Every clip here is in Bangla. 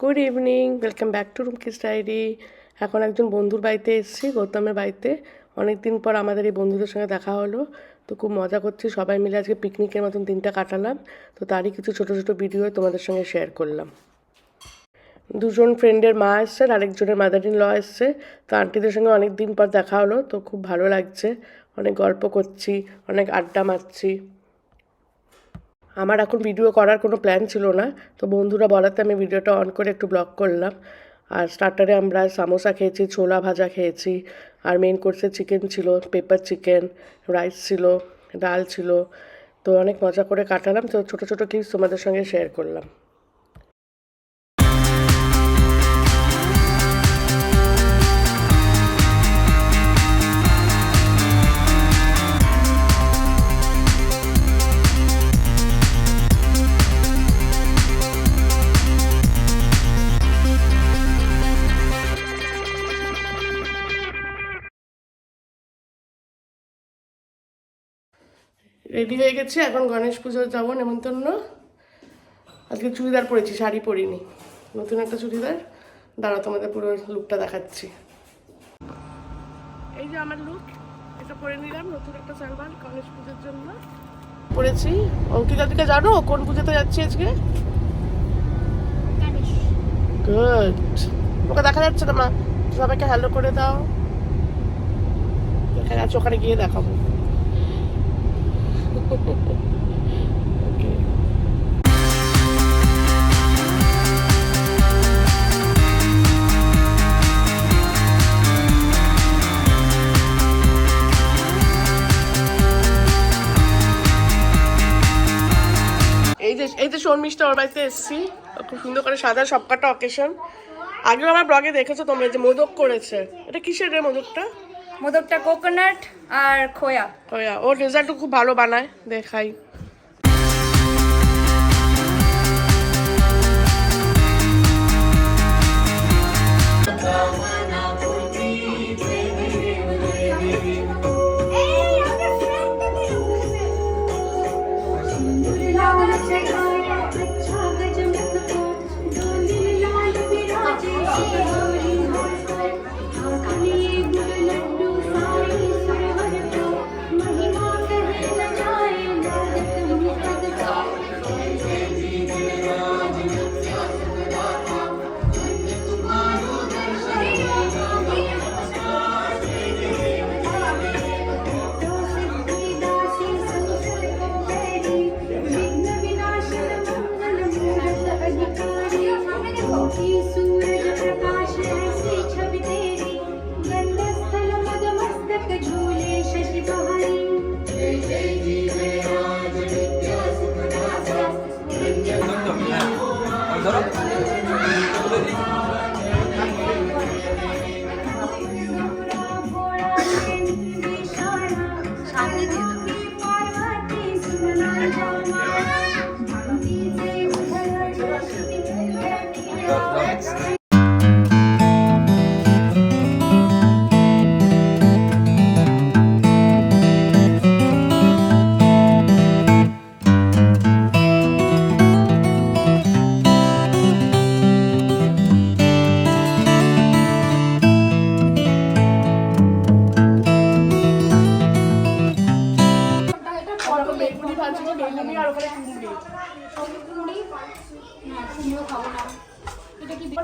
Good evening welcome back to Rumki's diary এখন একজন বন্ধুর বাড়িতে এসেছি, গৌতমের বাড়িতে। অনেক দিন পর আমাদের এই বন্ধুদের সঙ্গে দেখা হলো। তো খুব মজা করছি, সবাই মিলে আজকে পিকনিকের মতন দিনটা কাটালাম। তো তারই কিছু ছোটো ছোটো ভিডিও তোমাদের সঙ্গে শেয়ার করলাম। দুজন ফ্রেন্ডের মা এসছে আর আরেকজনের মাদার ইন ল এসছে। তো আন্টিদের সঙ্গে অনেক দিন পর দেখা হলো, তো খুব ভালো লাগছে। অনেক গল্প করছি, অনেক আড্ডা মারছি। আমার এখন ভিডিও করার কোনো প্ল্যান ছিল না, তো বন্ধুরা বলাতে আমি ভিডিওটা অন করে একটু ব্লগ করলাম। আর স্টার্টারে আমরা সামোসা খেয়েছি, ছোলা ভাজা খেয়েছি, আর মেন কোর্সে চিকেন ছিল পেপার চিকেন রাইস ছিল, ডাল ছিল, তো অনেক মজা করে কাটালাম। তো ছোটো ছোটো ক্লিপস তোমাদের সঙ্গে শেয়ার করলাম। রেডি হয়ে গেছে এখন গণেশ পুজোর যাব নেমন্তন্ন। আজকে চুড়িদার পরেছি শাড়ি পরিনি। নতুন একটা চুড়িদার। দাঁড়া তোমাদের পুরো লুকটা দেখাচ্ছি। এই যে আমার লুক এটা পরে নিলাম নতুন একটা সালবার গণেশ পুজোর জন্য। পরেছি। অঙ্কিতা দিকে জানো কোন পুজোতে যাচ্ছি আজকে? গুড ওকে দেখা যাচ্ছে না মা। সবাইকে হ্যালো করে দাও। দেখা যাচ্ছে ওখানে গিয়ে দেখাবো. এই যে এই যে শর্মিষ্ঠা ওর বাড়িতে এসেছি। খুব সুন্দর করে সাদা সবকটা অকেশন আগেও আমার ব্লগে দেখেছ তোমরা যে মোদক করেছে। এটা কিসের রে মোদকটা? মোদকটা কোকোনাট আর খোয়া। খোয়া। ও রেজাল্টও খুব ভালো বানায় দেখাই। সামনে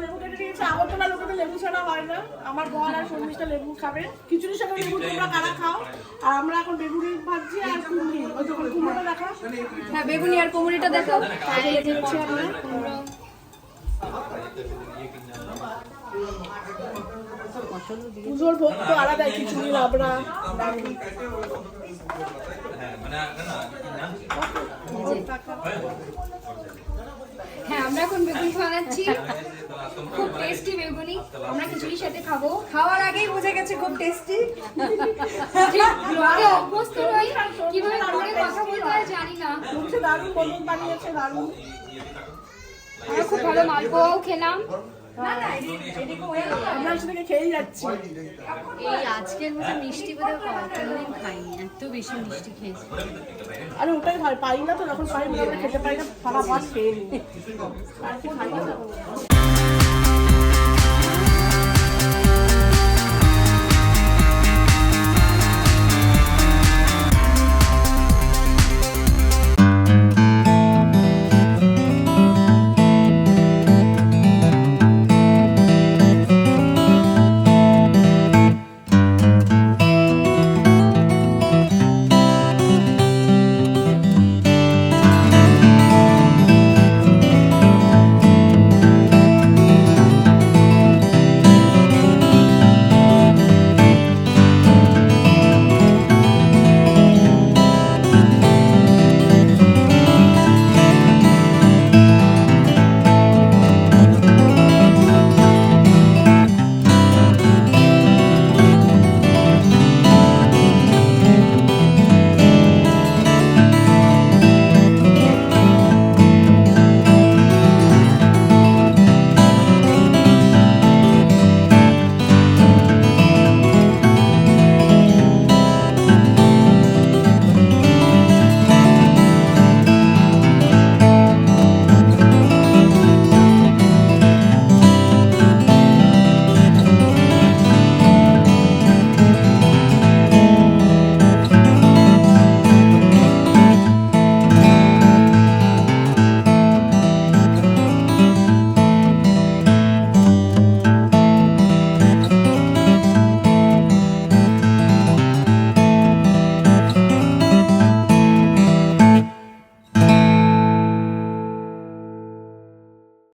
লেবু কেটে আগরতলা লেবু ছাড়া হয় না। আমার বর আর শর্মিষ্ঠা লেবু খাবে। খিচুড়ির সঙ্গে লেবু তোমরা কারা খাও? আর আমরা এখন বেগুনি ভাজছি আর কুমড়ি। ওই যখন কুমড়োটা দেখা হ্যাঁ বেগুনি আর কুমড়িটা দেখো তাহলে দিচ্ছি আমরা কুমড়ো। পুজোর ভোগ তো আলাদা খিচুড়ি লাবড়া হ্যাঁ আমরা এখন বেগুনি বানাচ্ছি খুব টেস্টি বেগুনি। আমরা খিচুড়ির সাথে খাব। খাওয়ার আগেই বুঝে গেছে খুব টেস্টি অভ্যস্ত নই কীভাবে কথা বলতে হয় জানি না। মুখে দারুণ বলুন বানিয়েছে দারুণ। আমরা খুব ভালো মালপোয়াও খেলাম। এই আজকের মতো মিষ্টি বোধহয় কোনোদিন খাইনি? এত বেশি মিষ্টি খেয়েছি। আরে ওটাই পাই না তো যখন পাই আমরা খেতে পাই না সারা মাস খেয়ে নিই আর কি খাই না